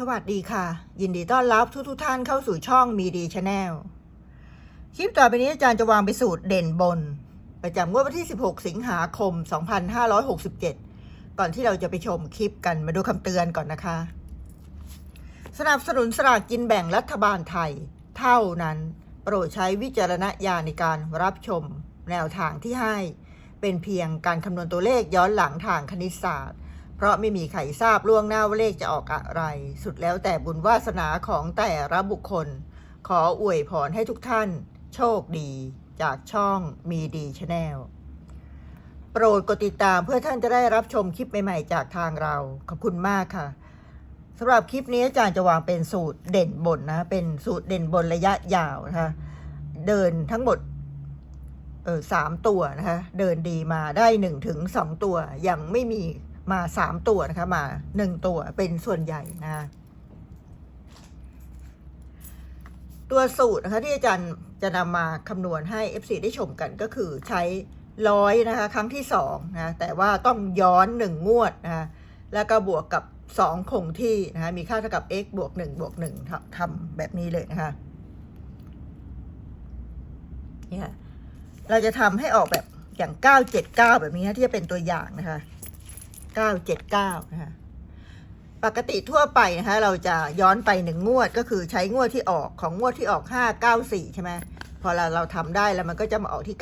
สวัสดีค่ะ ยินดีต้อนรับทุกทุกท่านเข้าสู่ช่องมีดีชาแนลคลิปต่อไปนี้อาจารย์จะวางไปสูตรเด่นบน ประจำงวดวันที่ 16 สิงหาคม 2567 ก่อนที่เราจะไปชมคลิปกันมาดูคำเตือนก่อนนะคะ สนับสนุนสลากกินแบ่งรัฐบาลไทย เท่านั้นโปรดใช้วิจารณญาณในการรับชม แนวทางที่ให้ เป็นเพียงการคำนวณตัวเลขย้อนหลังทางคณิตศาสตร์ เพราะไม่มีใครทราบล่วงหน้าว่าเลขจะออกอะไร สุดแล้วแต่บุญวาสนาของแต่ละบุคคล ขออวยพรให้ทุกท่าน โชคดี จากช่องมีดีชาแนลโปรดกดติดตามเพื่อท่านจะได้รับชมคลิปใหม่ๆ จากทางเรา ขอบคุณมากค่ะสำหรับคลิปนี้อาจารย์จะวางเป็นสูตรเด่นบนนะ เป็นสูตรเด่นบนระยะยาวนะคะเดินทั้งหมดเออสามตัวนะคะ เดินดีมาได้หนึ่งถึงสองตัว ยังไม่มี มาสามตัวนะคะมาหนึ่งตัวเป็นส่วนใหญ่นะคะตัวสูตรนะคะที่อาจารย์จะนำมาคำนวณให้ FC ได้ชมกันก็คือใช้ร้อยนะคะครั้งที่สองนะแต่ว่าต้องย้อนหนึ่งงวดนะคะแล้วก็บวกกับสองคงที่นะคะมีค่าเท่ากับ x บวกหนึ่งบวกหนึ่งทำแบบนี้เลยนะคะเนี่ยเราจะทำให้ออกแบบอย่าง 979 แบบนี้นะที่จะเป็นตัวอย่างนะคะ 979นะคะปกติทั่วไปนะคะเราจะย้อนไปหนึ่งงวดก็คือใช้งวดที่ออกของงวดที่ออก 594 ใช่ไหมพอเราเราทำได้แล้วมันก็จะมาออกที่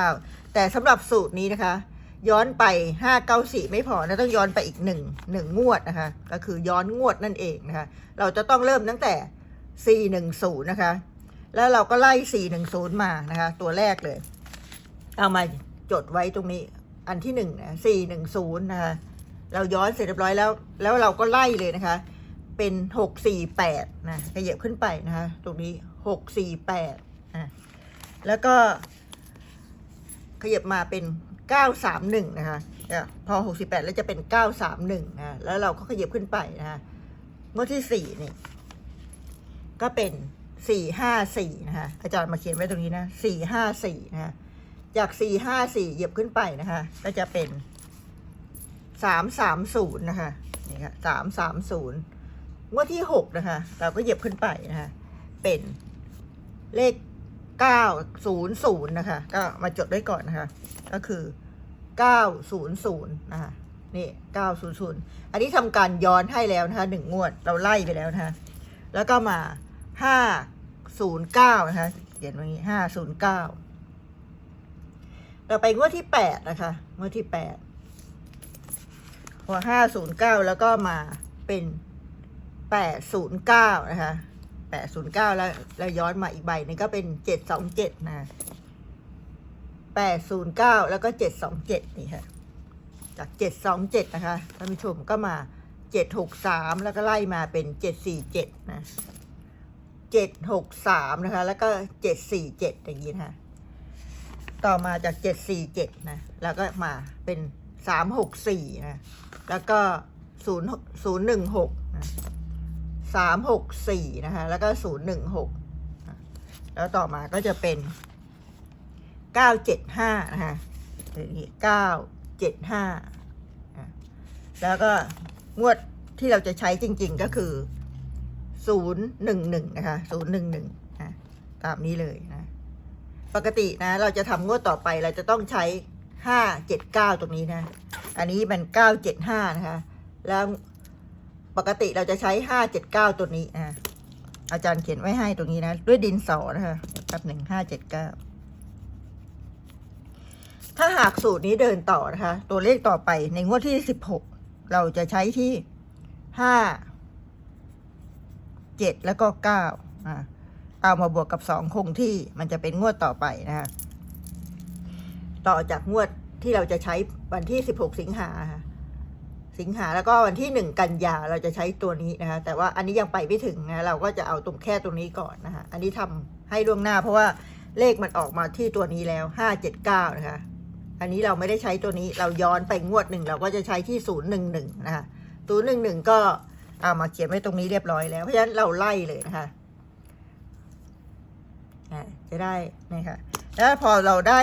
979 แต่สำหรับสูตรนี้นะคะ ย้อนไป 594 ไม่พอนะต้องย้อนไปอีกหนึ่งหนึ่งงวดนะคะ ก็คือย้อนงวดนั่นเองนะคะ เราจะต้องเริ่มตั้งแต่ 410 นะคะ แล้วเราก็ไล่ 410 มานะคะ ตัวแรกเลย เอามาจดไว้ตรงนี้อันที่หนึ่งนะ410 นะคะ เราย้อนเสร็จเรียบร้อยแล้ว แล้วเราก็ไล่เลยนะคะ เป็น648นะขยับขึ้นไปนะคะ ตรงนี้648นะแล้วก็ ขยับมาเป็น931นะคะเนี่ยพอ68แปดแล้วจะเป็น931นะแล้วเราก็ขยับขึ้นไปนะคะงวดที่4นี่ ก็เป็น454นะคะอาจารย์มาเขียนไว้ตรงนี้นะ454นะคะจาก454เหยียบขึ้นไปนะคะ ก็จะเป็น 330นย์นะคะนี่ค่ะ330งวดที่6นะคะ เราก็เหยียบขึ้นไปนะคะ เป็นเลข900นย์ศูนย์นะคะ ก็มาจดไว้ก่อนนะคะ ก็คือ900นย์ศูนย์นะคะนี่900อันนี้ทำการย้อนให้แล้วนะคะหนึ่งงวดเราไล่ไปแล้วนะคะ แล้วก็มา509นย์เก้านะคะเขียนไว้อย่างนี้509เราไปงวดที่8นะคะ งวดที่8 พอห้าศูนย์เก้าแล้วก็มาเป็นแปดศูนย์เก้านะคะแปดศูนย์เก้าแล้วแล้วย้อนมาอีกใบนึงก็เป็นเจ็ดสองเจ็ดนะแปดศูนย์เก้าแล้วก็เจ็ดสองเจ็ดนี่ค่ะ จากเจ็ดสองเจ็ดนะคะท่านผู้ชมก็มาเจ็ดหกสามแล้วก็ไล่มาเป็นเจ็ดสี่เจ็ดนะเจ็ดหกสามนะคะ แล้วก็เจ็ดสี่เจ็ดอย่างนี้นะต่อมาจากเจ็ดสี่เจ็ดนะ แล้วก็มาเป็น สามหกสี่นะ แล้วก็ศูนย์ศูนย์หนึ่งหกสามหกสี่นะคะ แล้วก็ศูนย์หนึ่งหกแล้วต่อมาก็จะเป็นเก้าเจ็ดห้านะคะหรืเก้าเจ็ดห้าแล้วก็งวดที่เราจะใช้จริง ๆก็คือศูนย์หนึ่งหนึ่งนะคะศูนย์หนึ่งหนึ่งตามนี้เลยนะ ปกตินะ เราจะทำงวดต่อไปเราจะต้องใช้ 579ตรงนี้นะ อันนี้มัน975นะคะ แล้วปกติเราจะใช้579ตัวนี้นะอาจารย์เขียนไว้ให้ตรงนี้นะ ด้วยดินสอนะคะแป๊บหนึ่ง579ถ้าหากสูตรนี้เดินต่อนะคะ ตัวเลขต่อไปในงวดที่16เราจะใช้ที่5 7แล้วก็9อ่าเอามาบวกกับสองคงที่มันจะเป็นงวดต่อไปนะคะ ต่อจากงวดที่เราจะใช้วันที่ 16 สิงหาค่ะสิงหาแล้วก็วันที่ 1 กันยาเราจะใช้ตัวนี้นะคะ แต่ว่าอันนี้ยังไปไม่ถึงนะเราก็จะเอาตรงแค่ตรงนี้ก่อนนะคะอันนี้ทำให้ล่วงหน้า เพราะว่าเลขมันออกมาที่ตัวนี้แล้ว 579 นะคะ อันนี้เราไม่ได้ใช้ตัวนี้เราย้อนไปงวดหนึ่งเราก็จะใช้ที่ 011 นะคะ011 ก็เอามาเขียนไว้ตรงนี้เรียบร้อยแล้วเพราะฉะนั้นเราไล่เลยนะคะจะได้นี่ค่ะแล้วพอเราได้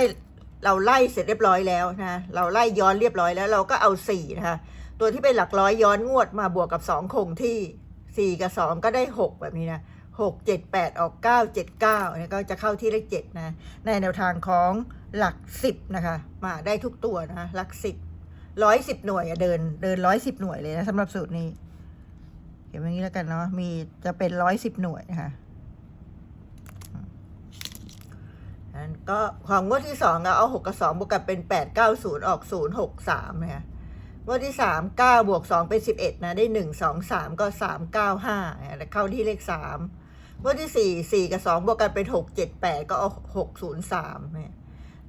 เราไล่เสร็จเรียบร้อยแล้วนะเราไล่ย้อนเรียบร้อยแล้วเราก็เอาสี่นะคะตัวที่เป็นหลักร้อยย้อนงวดมาบวกกับสองคงที่สี่กับสองก็ได้หกแบบนี้นะหกเจ็ดแปดออกเก้าเจ็ดเก้าเนี่ยก็จะเข้าที่เลขเจ็ดนะ ในแนวทางของหลักสิบนะคะ มาได้ทุกตัวนะหลักสิบร้อยสิบหน่วยเดินเดินร้อยสิบหน่วยเลยนะสำหรับสูตรนี้เขียนอย่างนี้แล้วกันเนาะมีจะเป็นร้อยสิบหน่วยนะคะ อันก็ของงวดที่สองเราเอาหกกับสองบวกกันเป็นแปดเก้าศูนย์ออกศูนย์หกสามนะคะงวดที่สามเก้าบวกสองเป็นสิบเอ็ดนะได้หนึ่งสองสามก็สามเก้าห้าเข้าที่เลขสามงวดที่สี่สี่กับสองบวกกันเป็นหกเจ็ดแปดก็เอาหกศูนย์สามเนี่ย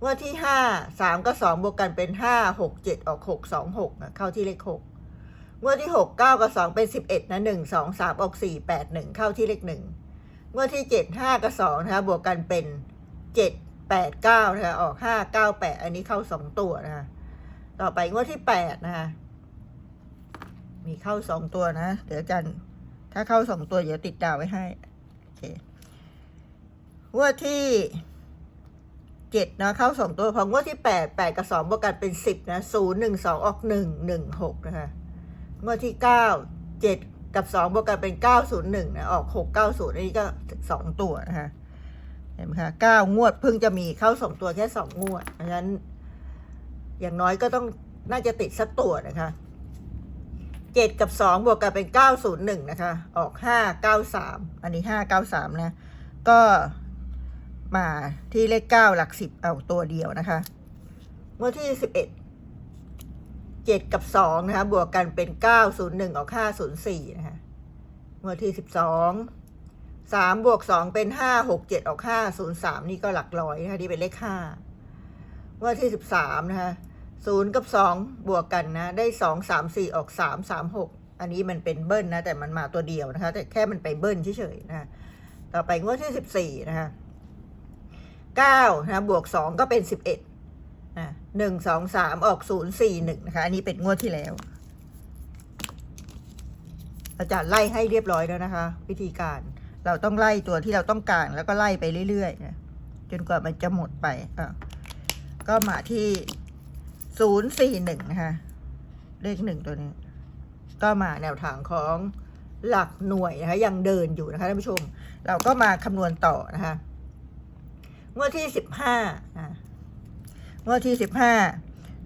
งวดที่ห้าสามก็สองบวกกันเป็นห้าหกเจ็ดออกหกสองหกเข้าที่เลขหกงวดที่หกเก้ากับสองเป็นสิบเอ็ดนะหนึ่งสองสามออกสี่แปดหนึ่งเข้าที่เลขหนึ่งงวดที่เจ็ดห้ากับสองนะคะบวกกันเป็นเจ็ด แปดเก้านะคะออกห้าเก้าแปดอันนี้เข้าสองตัวนะคะต่อไปงวดที่แปดนะคะมีเข้าสองตัวนะ เดี๋ยวจันถ้าเข้าสองตัวเดี๋ยวติดดาวไว้ให้โอเคงวดที่เจ็ดนะเข้าสองตัวพองวดที่แปดแปดกับสองบวกกันเป็นสิบนะศูนย์หนึ่งสองออกหนึ่งหนึ่งหกนะคะงวดที่เก้าเจ็ดกับสองบวกกันเป็นเก้าศูนย์หนึ่งนะออกหกเก้าศูนย์อันนี้ก็สองตัวนะคะ เห็นไหมคะเก้างวดเพิ่งจะมีเข้าสองตัวแค่สองงวดเพราะฉะนั้น อย่างน้อยก็ต้องน่าจะติดสักตัวนะคะเจ็ดกับสองบวกกันเป็นเก้าศูนย์หนึ่งนะคะ ออกห้าเก้าสามอันนี้ห้าเก้าสามนะ ก็มาที่เลขเก้าหลักสิบเอาตัวเดียวนะคะงวดที่สิบเอ็ดเจ็ดกับสองนะคะ บวกกันเป็นเก้าศูนย์หนึ่งออกห้าศูนย์สี่นะคะงวดที่สิบสอง สามบวกสองเป็นห้าหกเจ็ดออกห้าศูนย์สามนี่ก็หลักร้อยนะคะที่เป็นเลขห้างวดที่สิบสามนะคะศูนย์กับสองบวกกันนะ ได้สองสามสี่ออกสามสามหกอันนี้มันเป็นเบิ้ลนะ แต่มันมาตัวเดียวนะคะ แต่แค่มันไปเบิ้ลเฉยๆนะะต่อไปงวดที่สิบสี่นะคะเก้านะบวกสองก็เป็นสิบเอ็ดนะหนึ่งสองสามออกศูนย์สี่หนึ่งนะคะ อันนี้เป็นงวดที่แล้ว อาจารย์ไล่ให้เรียบร้อยแล้วนะคะ วิธีการ เราต้องไล่ตัวที่เราต้องการแล้วก็ไล่ไปเรื่อยๆนะจนกว่ามันจะหมดไปอะก็มาที่ศูนย์สี่หนึ่งนะคะเลขหนึ่งตัวนี้ ก็มาแนวทางของหลักหน่วยนะคะยังเดินอยู่นะคะท่านผู้ชม เราก็มาคำนวณต่อนะคะงวดที่สิบห้างวดที่สิบห้า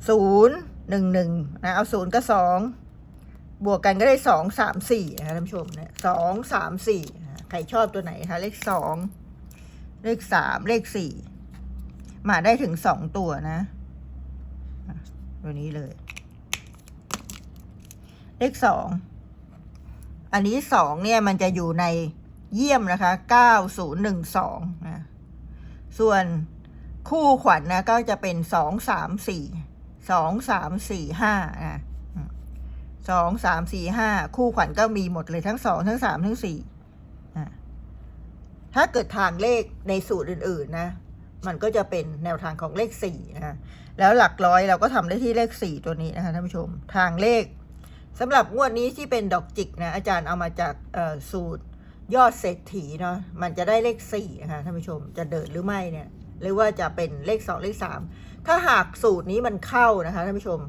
ศูนย์หนึ่งหนึ่งนะเอาศูนย์กับสองบวกกันก็ได้สองสามสี่นะคะท่านผู้ชมเนี่ยสองสามสี่ ใครชอบตัวไหนคะเลขสองเลขสามเลขสี่มาได้ถึงสองตัวนะตัวนี้เลย เลขสองอันนี้สองเนี่ยมันจะอยู่ในเยี่ยมนะคะเก้าศูนย์หนึ่งสองนะส่วนคู่ขวัญนนะก็จะเป็นสองสามสี่สองสามสี่ห้านะสองสามสี่ห้าคู่ขวัญก็มีหมดเลยทั้งสองทั้งสามทั้งสี่ ถ้าเกิดทางเลขในสูตรอื่น ๆ นะ มันก็จะเป็นแนวทางของเลขสี่นะคะแล้วหลักร้อยเราก็ทำได้ที่เลขสี่ตัวนี้นะคะท่านผู้ชม ทางเลขสำหรับงวดนี้ที่เป็นดอกจิกนะอาจารย์เอามาจากสูตรยอดเศรษฐีเนาะมันจะได้เลขสี่นะคะท่านผู้ชมจะเดินหรือไม่เนี่ยหรือว่าจะเป็นเลขสองเลขสามถ้าหากสูตรนี้มันเข้านะคะท่านผู้ชม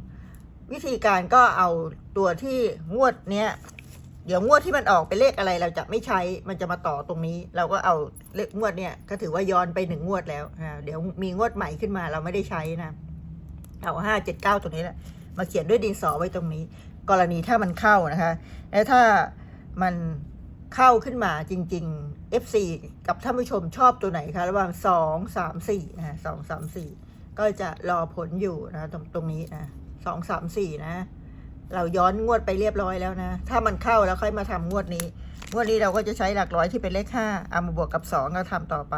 วิธีการก็เอาตัวที่งวดเนี้ย เดี๋ยวงวดที่มันออกเป็นเลขอะไรเราจะไม่ใช้ มันจะมาต่อตรงนี้ เราก็เอาเลขงวดเนี่ยก็ถือว่าย้อนไปหนึ่งงวดแล้วนะเดี๋ยวมีงวดใหม่ขึ้นมาเราไม่ได้ใช้นะ เอาห้าเจ็ดเก้าตรงนี้แหละ มาเขียนด้วยดินสอไว้ตรงนี้ กรณีถ้ามันเข้านะคะ และถ้ามันเข้าขึ้นมาจริง ๆ FC กับท่านผู้ชมชอบตัวไหนคะระหว่างสองสามสี่นะสองสามสี่ก็จะรอผลอยู่นะตรงตรงนี้นะสองสามสี่นะ เราย้อนงวดไปเรียบร้อยแล้วนะ ถ้ามันเข้าแล้วค่อยมาทำงวดนี้ งวดนี้เราก็จะใช้หลักร้อยที่เป็นเลขห้าเอามาบวกกับสองก็ทำต่อไป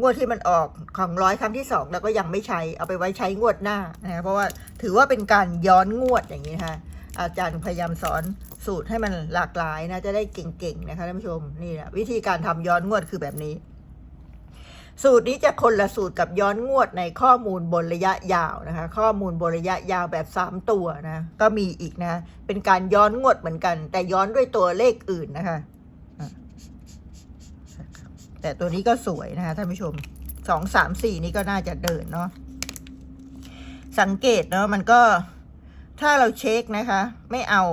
งวดที่มันออกของร้อยครั้งที่สองเราก็ยังไม่ใช้ เอาไปไว้ใช้งวดหน้านะเพราะว่าถือว่าเป็นการย้อนงวดอย่างนี้นะคะอาจารย์พยายามสอนสูตรให้มันหลากหลายนะจะได้เก่งๆนะคะท่านผู้ชมนี่แหละวิธีการทำย้อนงวดคือแบบนี้ สูตรนี้จะคนละสูตรกับย้อนงวดในข้อมูลบนระยะยาวนะคะ ข้อมูลบนระยะยาวแบบสามตัวนะ ก็มีอีกนะ เป็นการย้อนงวดเหมือนกัน แต่ย้อนด้วยตัวเลขอื่นนะคะ แต่ตัวนี้ก็สวยนะคะท่านผู้ชมสองสามสี่นี่ก็น่าจะเดินเนาะสังเกตเนาะมันก็ถ้าเราเช็คนะคะ ไม่เอา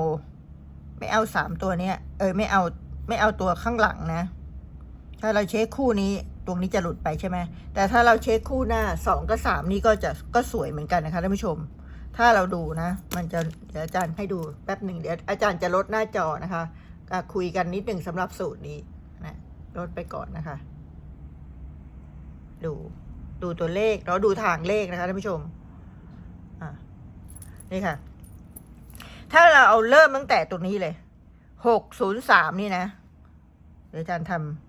ไม่เอาสามตัวเนี้ย เออไม่เอาไม่เอาตัวข้างหลังนะ ถ้าเราเช็คคู่นี้ ตรงนี้จะหลุดไปใช่ไหมแต่ถ้าเราเช็คคู่หน้าสองกับสามนี่ก็จะก็สวยเหมือนกันนะคะท่านผู้ชม ถ้าเราดูนะ มันจะเดี๋ยวอาจารย์ให้ดูแป๊บหนึ่งเดี๋ยวอาจารย์จะลดหน้าจอนะคะคุยกันนิดหนึ่งสำหรับสูตรนี้นะลดไปก่อนนะคะ ดูดูตัวเลขแล้วดูทางเลขนะคะท่านผู้ชมอะนี่ค่ะ ถ้าเราเอาเริ่มตั้งแต่ตรงนี้เลยหกศูนย์สามนี่นะเดี๋ยวอาจารย์ทำ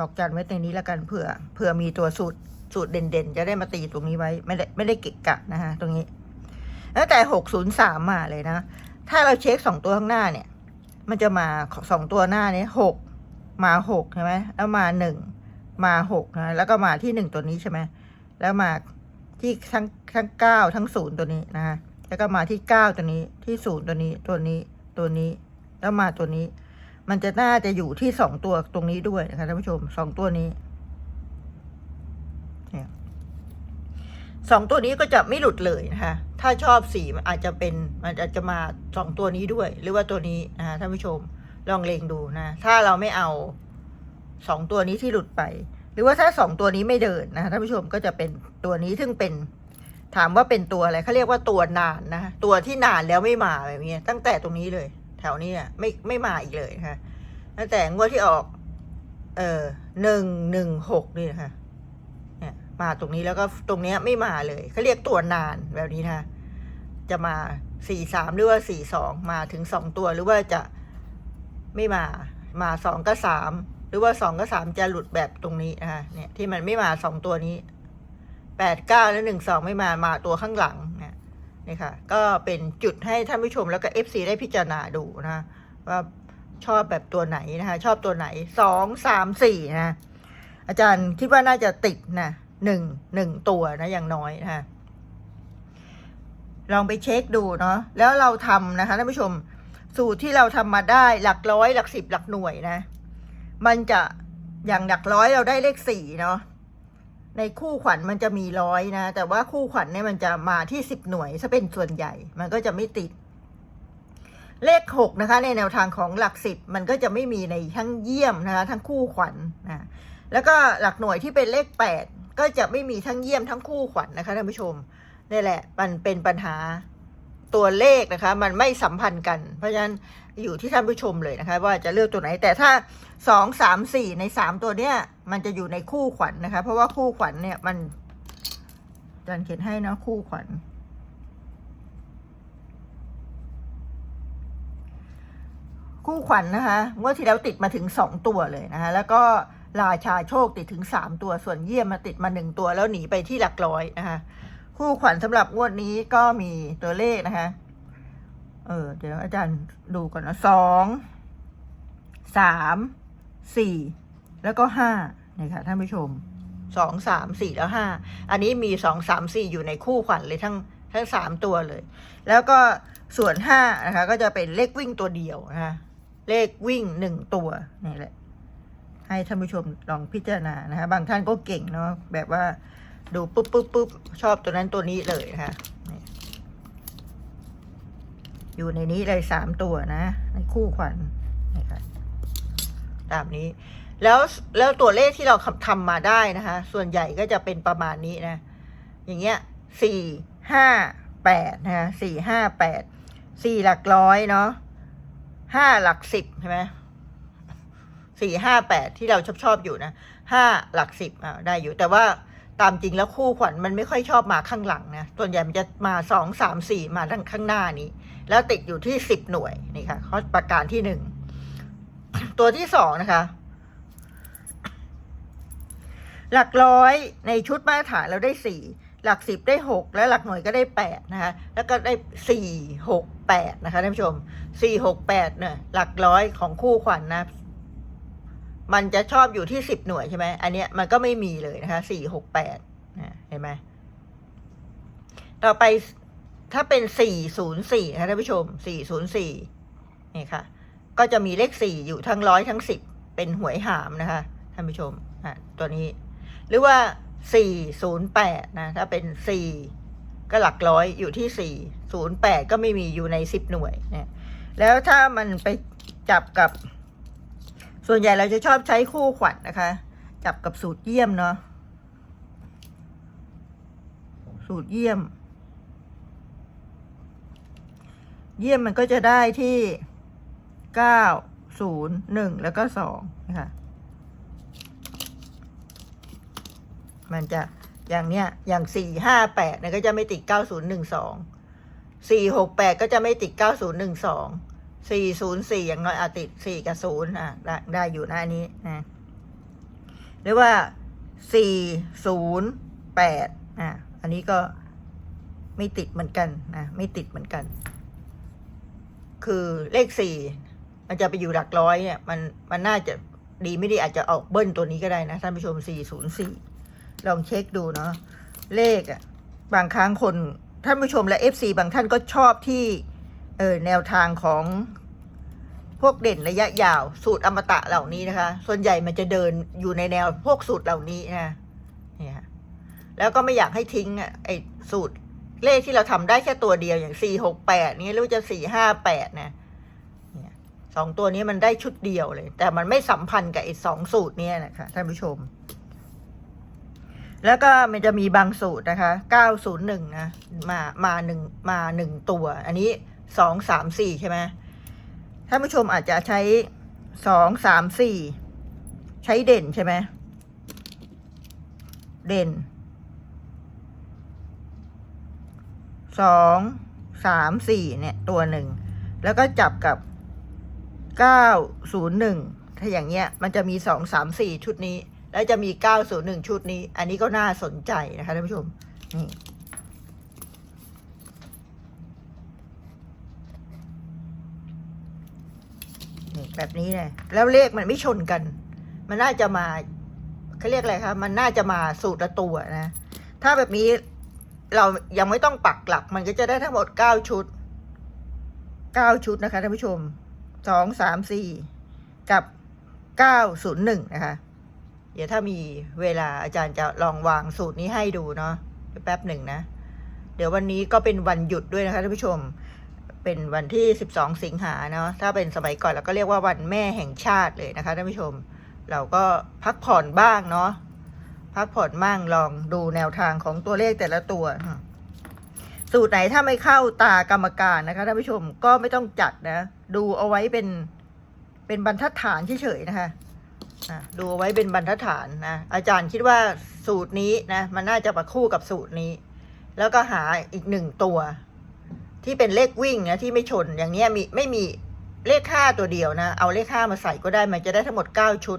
บอกจารย์ไว้ตรงนี้แล้วกันเผื่อเผื่อมีตัวสูตรสูตรเด่นๆ จะได้มาตีตรงนี้ไว้ ไม่ได้ไม่ได้เกะกะนะฮะตรงนี้ตั้งแต่หกศูนย์สามมาเลยนะ ถ้าเราเช็คสองตัวข้างหน้าเนี่ย มันจะมาสองตัวหน้านี้หกมาหกใช่ไหมแล้วมาหนึ่งมาหกนะแล้วก็มาที่หนึ่งตัวนี้ใช่ไหมแล้วมาที่ทั้งทั้งเก้าทั้งศูนย์ตัวนี้นะฮะแล้วก็มาที่เก้าตัวนี้ที่ศูนย์ตัวนี้ตัวนี้ตัวนี้ แล้วมาตัวนี้ มันจะน่าจะอยู่ที่สองตัวตรงนี้ด้วยนะคะท่านผู้ชมสองตัวนี้สองตัวนี้ก็จะไม่หลุดเลยนะคะ ถ้าชอบสีมันอาจจะเป็นมันอาจจะมาสองตัวนี้ด้วย หรือว่าตัวนี้นะคะท่านผู้ชมลองเลงดูนะ ถ้าเราไม่เอาสองตัวนี้ที่หลุดไป หรือว่าถ้าสองตัวนี้ไม่เดินนะคะท่านผู้ชมก็จะเป็นตัวนี้ซึ่งเป็นถามว่าเป็นตัวอะไรเขาเรียกว่าตัวนานนะตัวที่นานแล้วไม่มาแบบนี้ตั้งแต่ตรงนี้เลย แถวนี้อะไม่ไม่มาอีกเลยนะคะตั้งแต่งวดที่ออก เออหนึ่งหนึ่งหกนี่นะคะเนี่ยมาตรงนี้แล้วก็ตรงเนี้ยไม่มาเลยเขาเรียกตัวนานแบบนี้นะะจะมาสี่สามหรือว่าสี่สองมาถึงสองตัวหรือว่าจะไม่มามาสองก็สามหรือว่าสองก็สามจะหลุดแบบตรงนี้นะคะเนี่ยที่มันไม่มาสองตัวนี้แปดเก้าและหนึ่งสองไม่มามาตัวข้างหลัง นี่ค่ะ ก็เป็นจุดให้ท่านผู้ชมแล้วก็ FC ได้พิจารณาดูนะว่าชอบแบบตัวไหนนะคะ ชอบตัวไหนสองสามสี่นะอาจารย์คิดว่าน่าจะติดนะหนึ่งหนึ่งตัวนะอย่างน้อยนะคะลองไปเช็คดูเนาะแล้วเราทำนะคะท่านผู้ชมสูตรที่เราทำมาได้หลักร้อยหลักสิบหลักหน่วยนะ มันจะอย่างหลักร้อยเราได้เลขสี่เนาะ ในคู่ขวัญมันจะมีร้อยนะ แต่ว่าคู่ขวัญเนี่ยมันจะมาที่สิบหน่วยถ้าเป็นส่วนใหญ่ มันก็จะไม่ติด เลขหกนะคะ ในแนวทางของหลักสิบมันก็จะไม่มีในทั้งเยี่ยมนะคะ ทั้งคู่ขวัญนะแล้วก็หลักหน่วยที่เป็นเลขแปดก็จะไม่มีทั้งเยี่ยมทั้งคู่ขวัญนะคะท่านผู้ชมนี่แหละ มันเป็นปัญหาตัวเลขนะคะ มันไม่สัมพันธ์กัน เพราะฉะนั้น อยู่ที่ท่านผู้ชมเลยนะคะ ว่าจะเลือกตัวไหนแต่ถ้าสองสามสี่ในสามตัวเนี้ยมันจะอยู่ในคู่ขวัญนะคะ เพราะว่าคู่ขวัญเนี่ยมันอาจารย์เขียนให้นะคู่ขวัญคู่ขวัญนะคะงวดที่แล้วติดมาถึงสองตัวเลยนะคะแล้วก็ราชาโชคติดถึงสามตัวส่วนเยี่ยมมาติดมาหนึ่งตัวแล้วหนีไปที่หลักร้อยนะคะคู่ขวัญสำหรับงวดนี้ก็มีตัวเลขนะคะ เออ เดี๋ยวอาจารย์ดูก่อนนะสองสามสี่แล้วก็ห้านี่ค่ะท่านผู้ชมสองสามสี่แล้วห้าอันนี้มีสองสามสี่อยู่ในคู่ขวัญเลยทั้งทั้งสามตัวเลย แล้วก็ส่วนห้านะคะก็จะเป็นเลขวิ่งตัวเดียวนะคะเลขวิ่งหนึ่งตัวนี่แหละ ให้ท่านผู้ชมลองพิจารณานะคะ บางท่านก็เก่งเนาะแบบว่าดูปุ๊บปุ๊บปุ๊บชอบตัวนั้นตัวนี้เลยนะคะ อยู่ในนี้เลยสามตัวนะ ในคู่ขวัญนี่ค่ะตามนี้ แล้วแล้วตัวเลขที่เราทำมาได้นะคะ ส่วนใหญ่ก็จะเป็นประมาณนี้นะ อย่างเงี้ยสี่ห้าแปดนะคะสี่ห้าแปดสี่หลักร้อยเนาะห้าหลักสิบใช่ไหมสี่ห้าแปดที่เราชอบชอบอยู่นะห้าหลักสิบอ่าได้อยู่ แต่ว่าตามจริงแล้วคู่ขวัญมันไม่ค่อยชอบมาข้างหลังนะส่วนใหญ่มันจะมาสองสามสี่มาด้านข้างหน้านี้ แล้วติดอยู่ที่สิบหน่วยนี่ค่ะข้อประการที่หนึ่งตัวที่สองนะคะ หลักร้อยในชุดมาตรฐานเราได้สี่หลักสิบได้หกและหลักหน่วยก็ได้แปดนะคะแล้วก็ได้สี่หกแปดนะคะท่านผู้ชมสี่หกแปดเนี่ยหลักร้อยของคู่ขวัญนนะมันจะชอบอยู่ที่สิบหน่วยใช่ไหมอันเนี้ยมันก็ไม่มีเลยนะคะสี่หกแปดเห็นไหมต่อไป ถ้าเป็นสี่ศูนย์สี่นะคะท่านผู้ชมสี่ศูนย์สี่นี่ค่ะ ก็จะมีเลขสี่อยู่ทั้งร้อยทั้งสิบเป็นหวยหามนะคะท่านผู้ชมอะตัวนี้ หรือว่าสี่ศูนย์แปดนะ ถ้าเป็นสี่ก็หลักร้อยอยู่ที่สี่ศูนย์แปดก็ไม่มีอยู่ในสิบหน่วยเนี่ยแล้วถ้ามันไปจับกับ ส่วนใหญ่เราจะชอบใช้คู่ขวัญนะคะ จับกับสูตรเยี่ยมเนาะสูตรเยี่ยม เยี่ยมมันก็จะได้ที่เก้าศูนย์หนึ่งแล้วก็สองนะคะมันจะอย่างเนี้ยอย่างสี่ห้าแปดเนี่ยก็จะไม่ติดเก้าศูนย์หนึ่งสองสี่หกแปดก็จะไม่ติดเก้าศูนย์หนึ่งสองสี่ศูนย์สี่อย่างน้อยอาติดสี่กับศูนย์อะได้ได้อยู่นะอันนี้นะหรือว่าสี่ศูนย์แปดอะอันนี้ก็ไม่ติดเหมือนกันนะไม่ติดเหมือนกัน คือเลขสี่มันจะไปอยู่หลักร้อยเนี่ยมันมันน่าจะดีไม่ดีอาจจะออกเบิ้ลตัวนี้ก็ได้นะท่านผู้ชมสี่ศูนย์สี่ลองเช็คดูเนาะเลขอะบางครั้งคนท่านผู้ชมและเอฟซีบางท่านก็ชอบที่เออแนวทางของพวกเด่นระยะยาวสูตรอมตะเหล่านี้นะคะ ส่วนใหญ่มันจะเดินอยู่ในแนวพวกสูตรเหล่านี้นะเนี่ยค่ะแล้วก็ไม่อยากให้ทิ้งอะไอ้สูตร เลขที่เราทำได้แค่ตัวเดียวอย่างสี่หกแปดนี่รือว่าจะสี่ห้าแปดนะสองตัวนี้มันได้ชุดเดียวเลย แต่มันไม่สัมพันธ์กับไอ้สองสูตรเนี้นะคะท่านผู้ชม แล้วก็มันจะมีบางสูตรนะคะ901นะมามาหนึ่งมาหนึ่งตัว อันนี้สองสามสี่ใช่ไหมท่านผู้ชมอาจจะใช้สองสามสี่ใช้เด่นใช่ไหมเด่น สองสามสี่เนี่ยตัวหนึ่ง แล้วก็จับกับเก้าศูนย์หนึ่งถ้าอย่างเงี้ยมันจะมีสองสามสี่ชุดนี้ แล้วจะมี901ชุดนี้ อันนี้ก็น่าสนใจนะคะท่านผู้ชมนี่นี่แบบนี้เลยแล้วเลขมันไม่ชนกัน มันน่าจะมาเขาเรียกอะไรคะมันน่าจะมาสูตรละตัวนะ ถ้าแบบนี้ เรายังไม่ต้องปักหลัก มันก็จะได้ทั้งหมด9ชุด9ชุดนะคะท่านผู้ชม2 3 4กับ901นย์หนึ่งนะคะ เดี๋ยวถ้ามีเวลาอาจารย์จะลองวางสูตรนี้ให้ดูเนาะเดี๋ยวแป๊บหนึ่งนะ เดี๋ยววันนี้ก็เป็นวันหยุดด้วยนะคะท่านผู้ชม เป็นวันที่12สิงหาเนาะ ถ้าเป็นสมัยก่อนเราก็เรียกว่าวันแม่แห่งชาติเลยนะคะท่านผู้ชม เราก็พักผ่อนบ้างเนาะ พักผ่อนบ้างลองดูแนวทางของตัวเลขแต่ละตัว สูตรไหนถ้าไม่เข้าตากรรมการนะคะท่านผู้ชมก็ไม่ต้องจัดนะ ดูเอาไว้เป็นเป็นบรรทัดฐานเฉยๆนะคะดูเอาไว้เป็นบรรทัดฐานนะอาจารย์คิดว่าสูตรนี้นะมันน่าจะประคู่กับสูตรนี้ แล้วก็หาอีกหนึ่งตัว ที่เป็นเลขวิ่งนะที่ไม่ชนอย่างเนี้ยมีไม่มีเลขห้าตัวเดียวนะ เอาเลขห้ามาใส่ก็ได้มันจะได้ทั้งหมดเก้าชุด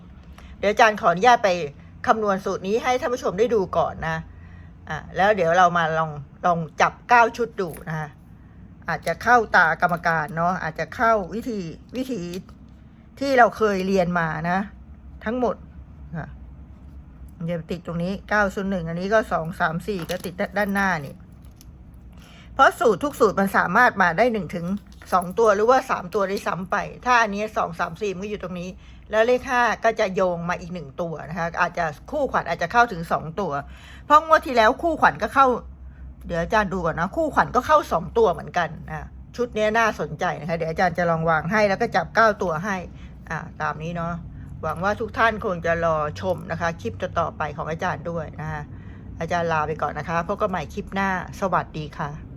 เดี๋ยวอาจารย์ขออนุญาตไป คำนวณสูตรนี้ให้ท่านผู้ชมได้ดูก่อนนะอะแล้วเดี๋ยวเรามาลองลองจับเก้าชุดดูนะคะอาจจะเข้าตากรรมการเนาะอาจจะเข้าวิธีวิธีที่เราเคยเรียนมานะ ทั้งหมดค่ะเดี๋ยวติดตรงนี้เก้าศูนหนึ่งอันนี้ก็สองสามสี่ก็ติดด้านหน้านี่ เพราะสูตรทุกสูตรมันสามารถมาได้หนึ่งถึงสองตัวหรือว่าสามตัวได้ซ้ำไป ถ้าอันนี้สองสามสี่มันก็อยู่ตรงนี้ แล้วเลขห้าก็จะโยงมาอีกหนึ่งตัวนะคะ อาจจะคู่ขวัญอาจจะเข้าถึงสองตัว เพราะงวดที่แล้วคู่ขวัญก็เข้า เดี๋ยวอาจารย์ดูก่อนนะคู่ขวัญก็เข้าสองตัวเหมือนกันนะชุดนี้น่าสนใจนะคะ เดี๋ยวอาจารย์จะลองวางให้แล้วก็จับเก้าตัวให้ อ่า ตามนี้เนาะหวังว่าทุกท่านคงจะรอชมนะคะ คลิปต่อๆไปของอาจารย์ด้วยนะคะอาจารย์ลาไปก่อนนะคะพบกันใหม่คลิปหน้า สวัสดีค่ะ